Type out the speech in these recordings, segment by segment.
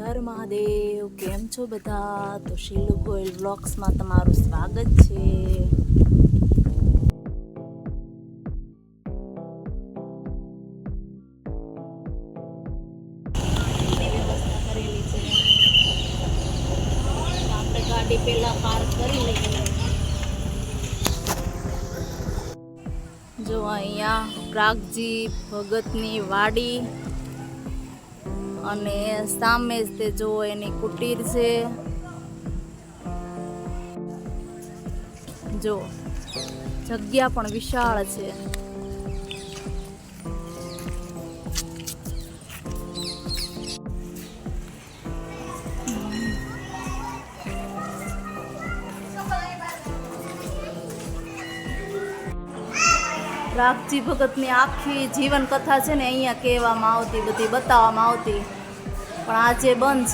હર મહાદેવ, કેમ છો બધા? તો શીલુ ગોયલ વ્લોગ્સમાં તમારું સ્વાગત છે. આપણે ગાડી પહેલા પાર્ક કરી લઈએ જો અહીંયા પ્રાગજી ભગતની વાડી અને સામે જ તે જો એની કુટીર છે. જો જગ્યા પણ વિશાળ છે. રાગજી ભગતની આખી જીવન કથા છે ને અહીંયા કહેવામાં આવતી, બધી બતાવવામાં આવતી. પણ આજે બંધ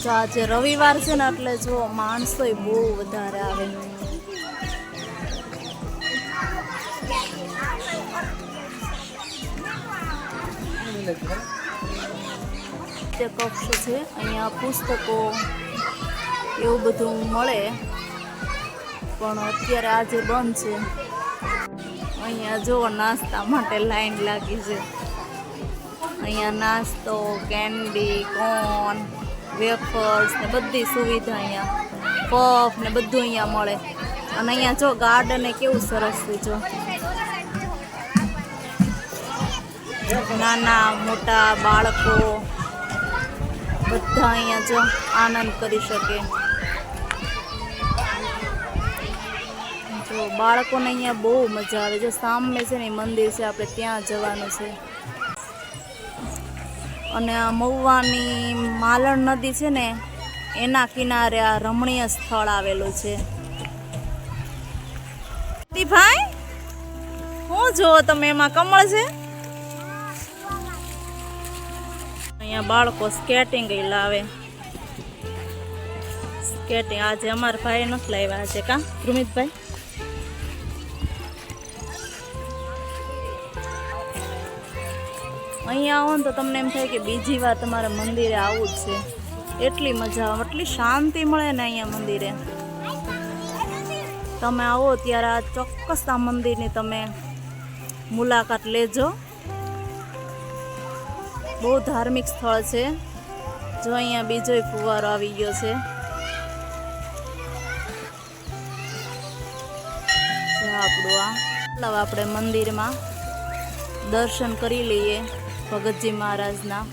છે આજે રવિવાર છે ને એટલે જો માણસોય બહુ વધારે આવે. કક્ષ છે, અહીંયા પુસ્તકો, એવું બધું મળે. પણ અત્યારે આજે બંધ છે. અહીંયા જો નાસ્તા માટે લાઈન લાગી છે. અહીંયા નાસ્તો, કેન્ડી, કોન, વેફર્સ ને બધી સુવિધા અહીંયા. પફ ને બધું અહીંયા મળે. અને અહીંયા જો ગાર્ડન કેવું સરસ છે જો. નાના, મોટા બાળકો બધા અહીંયા જો આનંદ કરી શકે. જો બાળકોને અહીંયા બહુ મજા આવે જો સામે છે ને મંદિર છે, આપણે ત્યાં જવાનું છે. અને આ મહુવાની માલણ નદી છે ને, એના કિનારે આ રમણીય સ્થળ આવેલું છે. ભાઈ શું જુઓ તમે એમાં કમળ છે? અહીંયા બાળકો સ્કેટિંગ લાવે. સ્કેટિંગ આજે અમારા ભાઈ નથી લાવ્યા છે કા? ધ્રુમિતભાઈ? અહીંયા આવો ને તો તમને એમ થાય કે બીજી વાર તમારે મંદિરે આવવું જ છે. એટલી મજા આવે, એટલી શાંતિ મળે ને અહીંયા મંદિરે. તમે આવો ત્યારે આ ચોક્કસ આ મંદિરની તમે મુલાકાત લેજો. બહુ ધાર્મિક સ્થળ છે. જો અહીંયા બીજો ફુવારો આવી ગયો છે. આપણું આ. આપણે મંદિરમાં દર્શન કરી લઈએ. ભગતજી મહારાજના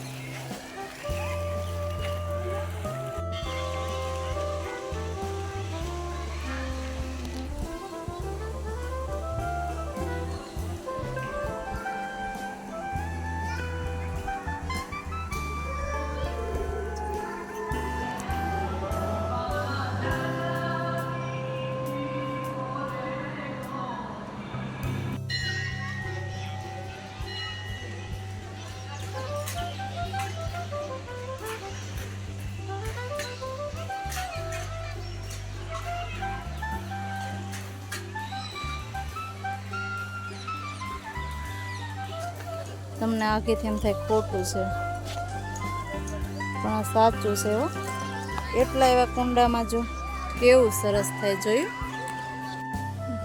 તમને આગેથી એમ થાય ખોટું છે. પણ સાચું છે હો. એટલા એવા કુંડામાં જો કેવું સરસ થાય જોયું.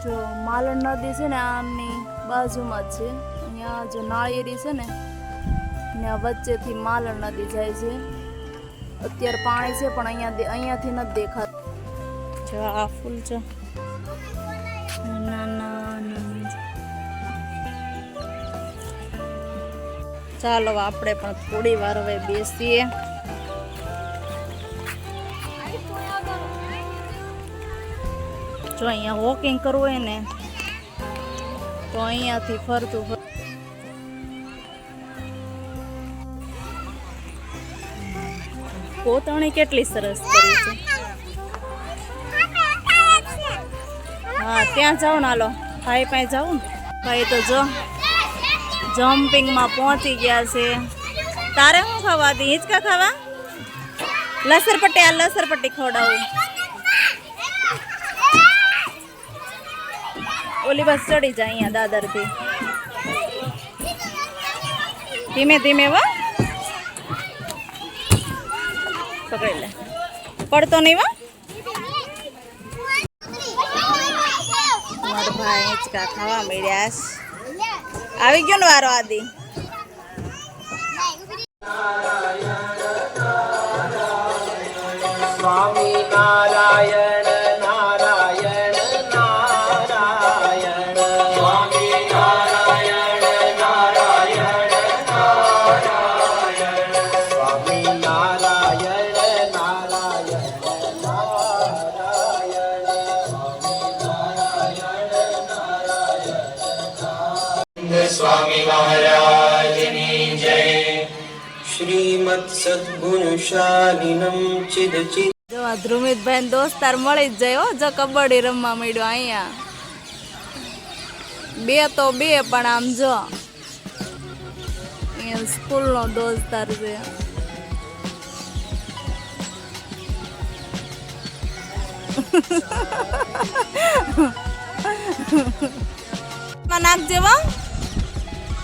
જો માલણ નદી છે ને આમની બાજુમાં જ છે. અહીંયા જો નાળિયેરી છે ને ત્યાં વચ્ચેથી માલણ નદી જાય છે. અત્યારે પાણી છે પણ અહીંયા અહીંયાથી નથી દેખાતું. જો આ ફૂલ છે નાના નાના ચાલો આપણે પણ થોડી વાર હવે બેસીએ. જો અહીંયા વોકિંગ કરવું હોય ને, તો અહીંયાથી ફરતું ફર કોતરણી કેટલી સરસ કરી છે. હા ત્યાં જાઓ ને? હાલો, ભાઈ પાસે જાઓ ને? ભાઈ તો જો જમ્પિંગમાં પહોંચી ગયા છે. તારે શું ખાવા હતી? હિંચકા ખાવા? લસરપટ્ટી આ લસરપટ્ટી ખવડાવું. ઓલી બસ ચડી જાય અહીંયા દાદરથી. ધીમે ધીમે વા પકડી લે. પડતો નહીં વા મારો ભાઈ હિંચકા ખાવા મળ્યા. આવી ગયો ને વારો આદિ? સ્વામી મહારાજની જય શ્રીમદ સદગુરુ શાલિનમ ચિદ ચિદ જો આ ધ્રુમિતભાઈ દોસ્તાર મળી જ જાય જો કબડ્ડી રમવા મળ્યો અહીંયા. બે તો બે પણ આમ જો. સ્કૂલનો દોસ્તાર છે. નાખ નાખજે વા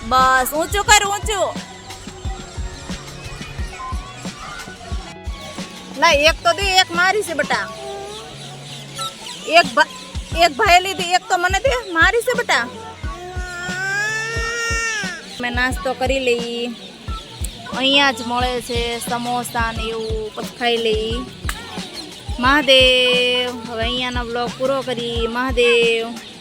બસ, ઊંચું કર, ઊંચું. ના, એક તો દે, એક મારી છે બટા. એક એક ભાઈ લીધી, એક તો મને દે, મારી છે બટા. મેં નાસ્તો કરી લઈ. અહીંયા જ મળે છે સમોસા ને એવું, પછી ખાઈ લઈ. મહાદેવ, હવે અહીંયાનો બ્લોગ પૂરો કરી. મહાદેવ.